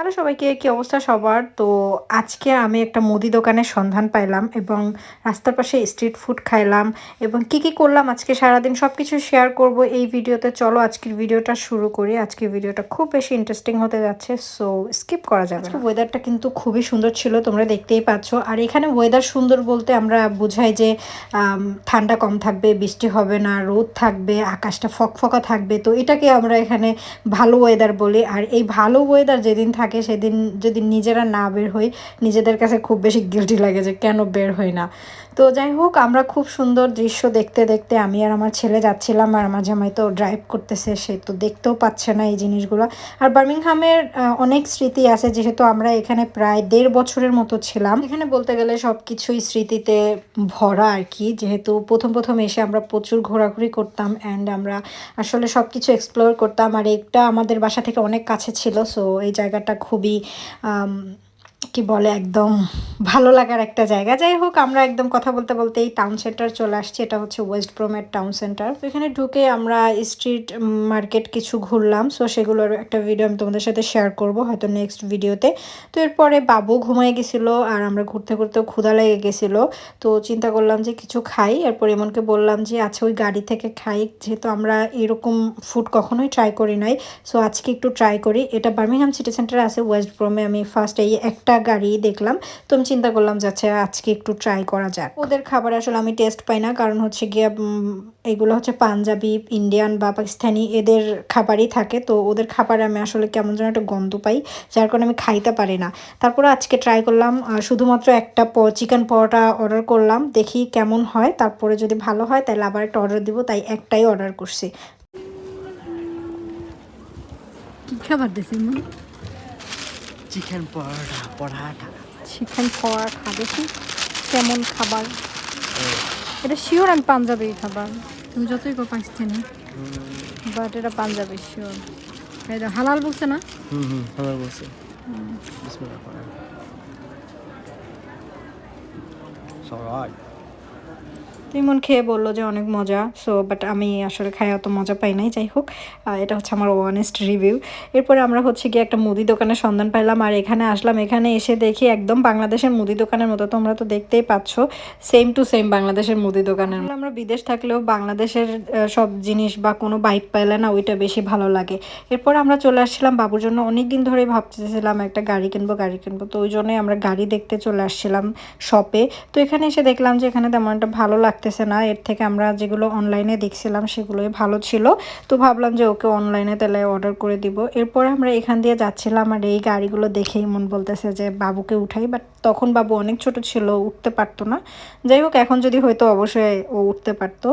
Hello সবাইকে, কি অবস্থা সবার? তো আজকে আমি একটা মুদি দোকানের সন্ধান পাইলাম এবং রাস্তার পাশে স্ট্রিট ফুড খাইলাম এবং কি কি করলাম আজকে সারাদিন সব কিছু শেয়ার করব এই ভিডিওতে। চলো আজকের ভিডিওটা শুরু করি। আজকের ভিডিওটা খুব বেশি ইন্টারেস্টিং হতে যাচ্ছে সো স্কিপ করা যাবে আজকে ওয়েদারটা কিন্তু খুবই সুন্দর ছিল, তোমরা দেখতেই পাচ্ছ। আর এখানে ওয়েদার সুন্দর বলতে আমরা বুঝাই যে ঠান্ডা কম থাকবে, বৃষ্টি হবে না, রোদ থাকবে, আকাশটা ফকফকা থাকবে। তো এটাকে আমরা এখানে ভালো ওয়েদার বলি। আর এই ভালো ওয়েদার যেদিন থাকে সেদিন যদি নিজেরা না বের হই, নিজেদের কাছে খুব বেশি গিলটি লাগে যে কেন বের হই না। তো যাই হোক, আমরা খুব সুন্দর দৃশ্য দেখতে দেখতে আমি আর আমার ছেলে যাচ্ছিলাম আর আমার জামাই তো ড্রাইভ করতেছে, সে তো দেখতেও পাচ্ছে না এই জিনিসগুলো। আর বার্মিংহামের অনেক স্মৃতি আছে, যেহেতু আমরা এখানে প্রায় দেড় বছরের মতো ছিলাম। এখানে বলতে গেলে সব কিছুই স্মৃতিতে ভরা আর কি, যেহেতু প্রথম প্রথম এসে আমরা প্রচুর ঘোরাঘুরি করতাম অ্যান্ড আমরা আসলে সব কিছু এক্সপ্লোর করতাম। আর এটা আমাদের বাসা থেকে অনেক কাছে ছিল সো এই জায়গাটা খুবই কি বলে, একদম ভালো লাগার একটা জায়গা। যাই হোক, আমরা একদম কথা বলতে বলতে এই টাউন সেন্টার চলে আসছি। এটা হচ্ছে ওয়েস্ট ব্রোমের টাউন সেন্টার তো এখানে ঢুকে আমরা স্ট্রিট মার্কেট কিছু ঘুরলাম। সো সেগুলোর একটা ভিডিও আমি তোমাদের সাথে শেয়ার করব হয়তো নেক্সট ভিডিওতে তো। এরপরে বাবু ঘুমায় গেছিল আর আমরা ঘুরতে ঘুরতেও ক্ষুধা লেগে গেছিল। তো চিন্তা করলাম যে কিছু খাই। এরপর এমনকে বললাম যে আচ্ছা ওই গাড়ি থেকে খাই। যেহেতু আমরা এরকম ফুড কখনোই ট্রাই করি নাই। সো আজকে একটু ট্রাই করি। এটা বার্মিংহাম সিটি সেন্টারে আছে। ওয়েস্ট ব্রোমে আমি ফার্স্ট এই একটা গাড়ি দেখলাম, তো আমি চিন্তা করলাম যে আচ্ছা আজকে একটু ট্রাই করা যাক। ওদের খাবার আসলে আমি টেস্ট পাই না, কারণ হচ্ছে গিয়ে এগুলো হচ্ছে পাঞ্জাবি ইন্ডিয়ান বা পাকিস্তানি এদের খাবারই থাকে, তো ওদের খাবারে আমি আসলে কেমন যেন একটা গন্ধ পাই, যার কারণে আমি খাইতে পারি না। তারপরে আজকে ট্রাই করলাম শুধুমাত্র একটা প চিকেন পরোটা অর্ডার করলাম, দেখি কেমন হয়। তারপরে যদি ভালো হয়, তাহলে আবার একটা অর্ডার দিব, তাই একটাই অর্ডার করছি। কি খাবার মন চিকেন পরোটা পরাঠা চিকেন পরোটা দেখি কেমন খাবার? এটা শিওর আমি পাঞ্জাবি খাবার। তুমি যতই কো পাকিস্তানি বাট এটা পাঞ্জাবি শিওর এটা হালাল বলছে না? হুম হুম ভালো বলছে। বিসমিল্লাহ করেন সবাই ইমন খেয়ে বলল যে অনেক মজা সো বাট আমি আসলে খাই অত মজা পাই নাই, যাই হোক। এটা হচ্ছে আমার অনেস্ট রিভিউ এরপরে আমরা হচ্ছে গিয়ে একটা মুদি দোকানের সন্ধান পাইলাম, আর এখানে আসলাম। এখানে এসে দেখি একদম বাংলাদেশের মুদি দোকানের মতো, তোমরা তো দেখতেই পাচ্ছ সেম টু সেম বাংলাদেশের মুদি দোকানের আমরা বিদেশ থাকলেও বাংলাদেশের সব জিনিস বা কোনো বাইক পাইলে না ওইটা বেশি ভালো লাগে। এরপর আমরা চলে আসছিলাম বাবুর জন্য। অনেক দিন ধরেই ভাবতেছিলাম একটা গাড়ি কিনবো গাড়ি কিনবো, তো ওই জন্যই আমরা গাড়ি দেখতে চলে আসছিলাম শপে তো এখানে এসে দেখলাম যে এখানে তেমন একটা ভালো লাগতেছে না। এর থেকে আমরা যেগুলো অনলাইনে দেখছিলাম সেগুলোই ভালো ছিল। তো ভাবলাম যে ওকে অনলাইনে তাহলে অর্ডার করে দিব। এরপর আমরা এখান দিয়ে যাচ্ছিলাম আর এই গাড়িগুলো দেখেই মন বলতেছে যে বাবুকে উঠাই। বাট তখন বাবু অনেক ছোট ছিল উঠতে পারতো না। যাই হোক, এখন যদি হয়তো অবশ্যই ও উঠতে পারতো।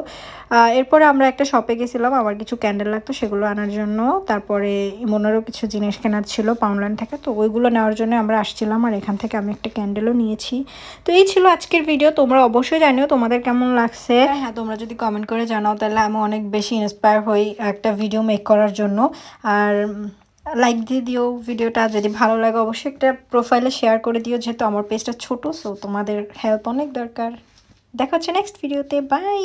এরপরে আমরা একটা শপে গেছিলাম আমার কিছু ক্যান্ডেল লাগতো সেগুলো আনার জন্য। তারপরে মনেরও কিছু জিনিস কেনার ছিল পাউনল্যান্ড থেকে। তো ওইগুলো নেওয়ার জন্য আমরা আসছিলাম আর এখান থেকে আমি একটা ক্যান্ডেলও নিয়েছি। তো এই ছিল আজকের ভিডিও তোমরা অবশ্যই জানিও তোমাদের কেমন লাগছে। হ্যাঁ তোমরা যদি কমেন্ট করে জানাও, তাহলে আমি অনেক বেশি ইন্সপায়ার হই একটা ভিডিও মেক করার জন্য। আর লাইক দিয়ে দিও ভিডিওটা যদি ভালো লাগে অবশ্যই একটা প্রোফাইলে শেয়ার করে দিও, যেহেতু আমার পেজটা ছোটো সো তোমাদের হেল্প অনেক দরকার। দেখা হচ্ছে নেক্সট ভিডিওতে বাই